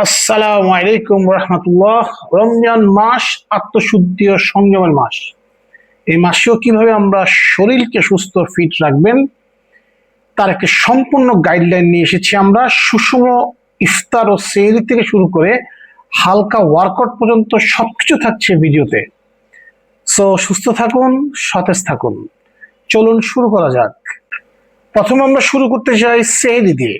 আসসালামু আলাইকুম রহমতুল্লাহ। রমজান মাস আত্মশুদ্ধি ও সংযমের মাস। এই মাসেও কীভাবে আমরা শরীরকে সুস্থ, ফিট রাখবেন, তার একটি সম্পূর্ণ গাইডলাইন নিয়ে এসেছি আমরা। সুষম ইফতার ও সেহরি থেকে শুরু করে হালকা ওয়ার্কআউট পর্যন্ত সবকিছু থাকছে ভিডিওতে। সো সুস্থ থাকুন, সতেজ থাকুন। চলুন শুরু করা যাক। প্রথমে আমরা শুরু করতে চাই সেহরি দিয়ে।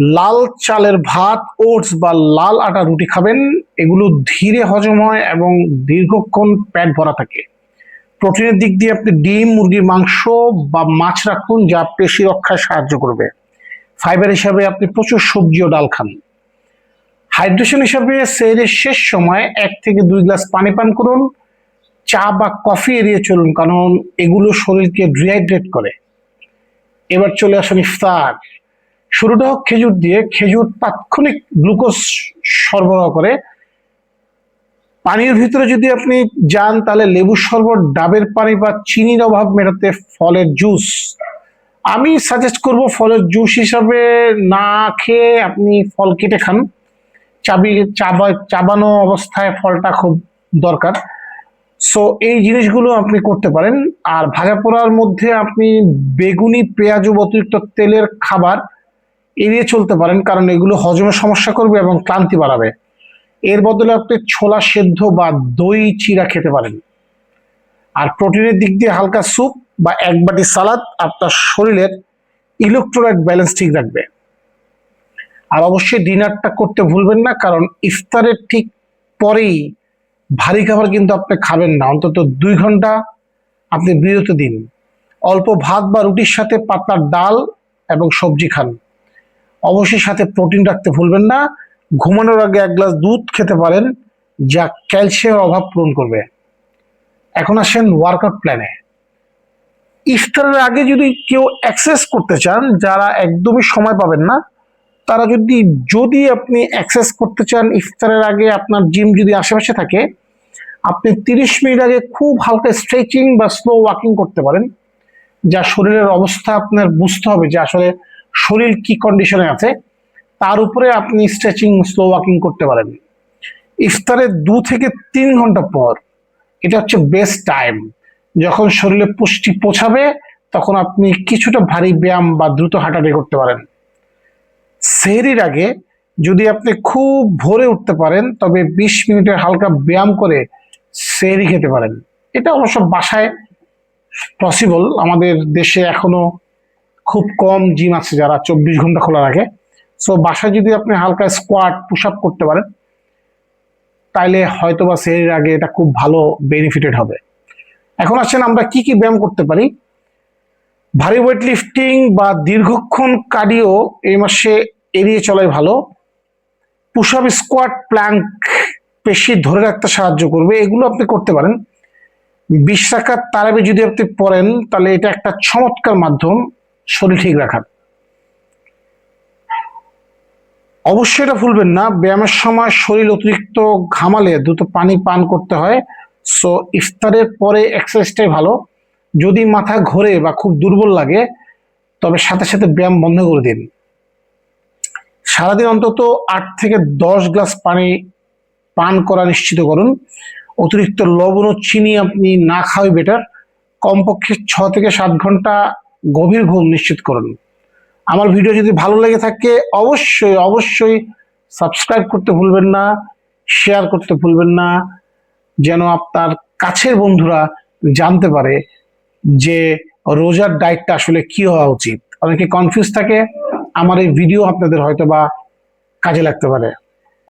লাল চালের ভাত, ওটস বা লাল আটা রুটি খাবেন, এগুলো ধীরে হজম হয় এবং দীর্ঘক্ষণ প্যাট ভরা থাকে। প্রোটিনের দিক দিয়ে আপনি ডিম, মুরগির মাংস বা মাছ রাখুন, যা পেশি রক্ষায় সাহায্য করবে। ফাইবার হিসাবে আপনি প্রচুর সবজি ও ডাল খান। হাইড্রেশন হিসাবে সেরের শেষ সময় এক থেকে দুই গ্লাস পানি পান করুন। চা বা কফি এড়িয়ে চলুন, কারণ এগুলো শরীরকে ডিহাইড্রেট করে। এবার চলে আসুন ইফতার। শুরুটা হোক খেজুর দিয়ে, খেজুর তাৎক্ষণিক গ্লুকোজ সরবরাহ করে। পানির ভিতরে যদি আপনি যান, তাহলে লেবুর শরবত, ডাবের পানি বা চিনির অভাব মেটাতে ফলের জুস। আমি সাজেস্ট করব ফলের জুস হিসাবে না খেয়ে আপনি ফল কেটে খান। চাবি, চাবা, চাবানো অবস্থায় ফলটা খুব দরকার। সো এই জিনিসগুলো আপনি করতে পারেন। আর ভাজা পোড়ার মধ্যে আপনি বেগুনি, পেঁয়াজ অতিরিক্ত তেলের খাবার এড়িয়ে চলতে পারেন, কারণ এগুলো হজমের সমস্যা করবে এবং ক্লান্তি বাড়াবে। এর বদলে আপনি ছোলা সেদ্ধ বা দই চিরা খেতে পারেন। আর প্রোটিনের দিক দিয়ে হালকা স্যুপ বা এক বাটি সালাদ আপনার শরীরের ইলেকট্রোলাইট ব্যালেন্স ঠিক রাখবে। আর অবশ্যই ডিনারটা করতে ভুলবেন না, কারণ ইফতারের ঠিক পরেই ভারী খাবার কিন্তু আপনি খাবেন না। অন্তত দুই ঘণ্টা আপনি বিরত দিন। অল্প ভাত বা রুটির সাথে পাতলা ডাল এবং সবজি খান। অবশ্যই সাথে প্রোটিন রাখতে ভুলবেন না। ঘুমানোর আগে এক গ্লাস দুধ খেতে পারেন, যা ক্যালসিয়ামের অভাব পূরণ করবে। এখন আসেন ওয়ার্কআউট প্ল্যানে ইফতারের আগে যদি কেউ অ্যাক্সেস করতে চান, যারা একদমই সময় পাবেন না, তারা যদি যদি আপনি অ্যাক্সেস করতে চান ইফতারের আগে, আপনার জিম যদি আশেপাশে থাকে, আপনি তিরিশ মিনিট আগে খুব হালকা স্ট্রেচিং বা স্লো ওয়াকিং করতে পারেন, যা শরীরের অবস্থা আপনার বুঝতে হবে যে আসলে শরীর কি কন্ডিশনে আছে, তার উপরে আপনি স্ট্রেচিং স্লো ওয়াকিং করতে পারেন। ইফতারের দু থেকে তিন ঘণ্টা পর, এটা হচ্ছে বেস্ট টাইম যখন শরীরে পুষ্টি পৌঁছাবে, তখন আপনি কিছুটা ভারী ব্যায়াম বা দ্রুত হাঁটাহাঁটি করতে পারেন। সেহরির আগে যদি আপনি খুব ভোরে উঠতে পারেন, তবে বিশ মিনিটের হালকা ব্যায়াম করে সেহরি খেতে পারেন। এটা অবশ্য বাসায় পসিবল আমাদের দেশে এখনও খুব কম জিম আছে যারা চব্বিশ ঘণ্টা খোলা রাখে। সো বাসায় যদি আপনি হালকা স্কোয়াট পুশ আপ করতে পারেন, তাইলে হয়তো বা সেহরির আগে এটা খুব ভালো বেনিফিটেড হবে। এখন আসছেন আমরা কি কি ব্যায়াম করতে পারি? ভারী ওয়েট লিফটিং বা দীর্ঘক্ষণ কার্ডিও এই মাসে এড়িয়ে চলাই ভালো। পুশ আপ স্কোয়াট প্ল্যাঙ্ক পেশি ধরে রাখতে সাহায্য করবে, এগুলো আপনি করতে পারেন। বিশ রাখার তারাবি যদি আপনি পড়েন, তাহলে এটা একটা চমৎকার মাধ্যম। শরীর ঠিক রাখার। অবশ্যই এটা ভুলবেন না, ব্যায়ামের সময় শরীর অতিরিক্ত ঘামালে দ্রুত পানি পান করতে হয়। সো ইফতারের পরে এক্সারসাইজটাই ভালো। যদি মাথা ঘোরে বা খুব দুর্বল লাগে, তবে সাথে সাথে ব্যায়াম বন্ধ করে দিন। সারাদিন অন্তত আট থেকে দশ গ্লাস পানি পান করা নিশ্চিত করুন। অতিরিক্ত লবণ ও চিনি আপনি না খাওয়াই বেটার কমপক্ষে ছ থেকে সাত ঘণ্টা গভীর ঘুম নিশ্চিত করুন। আমার ভিডিও যদি ভালো লেগে থাকে, অবশ্যই অবশ্যই সাবস্ক্রাইব করতে ভুলবেন না, শেয়ার করতে ভুলবেন না, যেন আপনার কাছের বন্ধুরা জানতে পারে যে রোজার ডায়েটটা আসলে কি হওয়া উচিত। অনেকে কনফিউজ থাকে, আমার এই ভিডিও আপনাদের হয়তো বা কাজে লাগতে পারে।